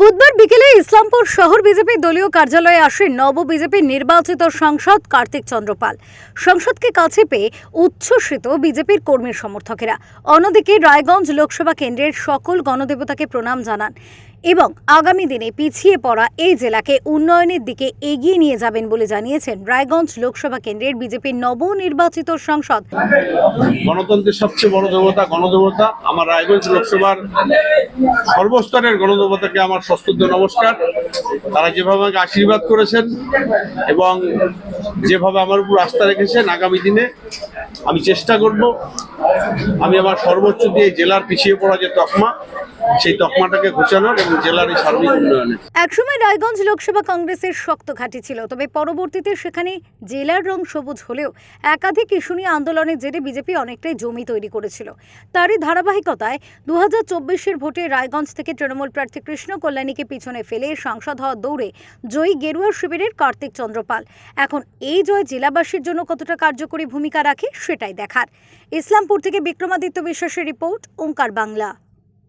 বুধবার বিকেলে ইসলামপুর শহর বিজেপি দলীয় কার্যালয়ে আসেন নব বিজেপির নির্বাচিত সাংসদ কার্তিক চন্দ্রপাল। সংসদকে কাছে পেয়ে উচ্ছ্বসিত বিজেপির কর্মীর সমর্থকেরা। অন্যদিকে রায়গঞ্জ লোকসভা কেন্দ্রের সকল গণদেবতাকে প্রণাম জানান এবং আগামী দিনে পিছিয়ে পড়া এই জেলাকে উন্নয়নের দিকে এগিয়ে নিয়ে যাবেন বলে জানিয়েছেন রায়গঞ্জ লোকসভা কেন্দ্রের বিজেপির নবনির্বাচিত সাংসদ। গণতন্ত্রের সবচেয়ে বড় দেবতা গণদেবতা। আমার রায়গঞ্জ লোকসভার সর্বস্তরের গণদেবতাকে আমার সশ্রদ্ধ নমস্কার। তারা যেভাবে আমাকে আশীর্বাদ করেছেন এবং যেভাবে আমার উপর আস্থা রেখেছেন আগামী দিনে, আমি চেষ্টা করব। আমি আমার সর্বোচ্চ দিয়ে জেলার পিছিয়ে পড়া যে তকমা, সেই তকমাটাকে ঘোচানোর এবং জেলার এই সার্বিক উন্নয়নের। একসময় রায়গঞ্জ লোকসভা কংগ্রেসের শক্ত ঘাঁটি ছিল, তবে পরবর্তীতে সেখানে জেলার রং সবুজ হলেও একাধিক ইস্যু নিয়ে আন্দোলনের জেরে বিজেপি অনেকটাই জমি তৈরি করেছিল। তারই ধারাবাহিকতায় দু হাজার ভোটে রায়গঞ্জ থেকে তৃণমূল প্রার্থী কৃষ্ণ কল্যাণীকে পিছনে ফেলে সাংসদ হওয়া দৌড়ে জয়ী গেরুয়া শিবিরের কার্তিক চন্দ্রপাল এখন এই জয় জেলাবাসীর জন্য কতটা কার্যকরী ভূমিকা রাখে সেটাই দেখার। ইসলামপুর থেকে বিক্রমাদিত্য বিশ্বাসের রিপোর্ট, ওঙ্কার বাংলা।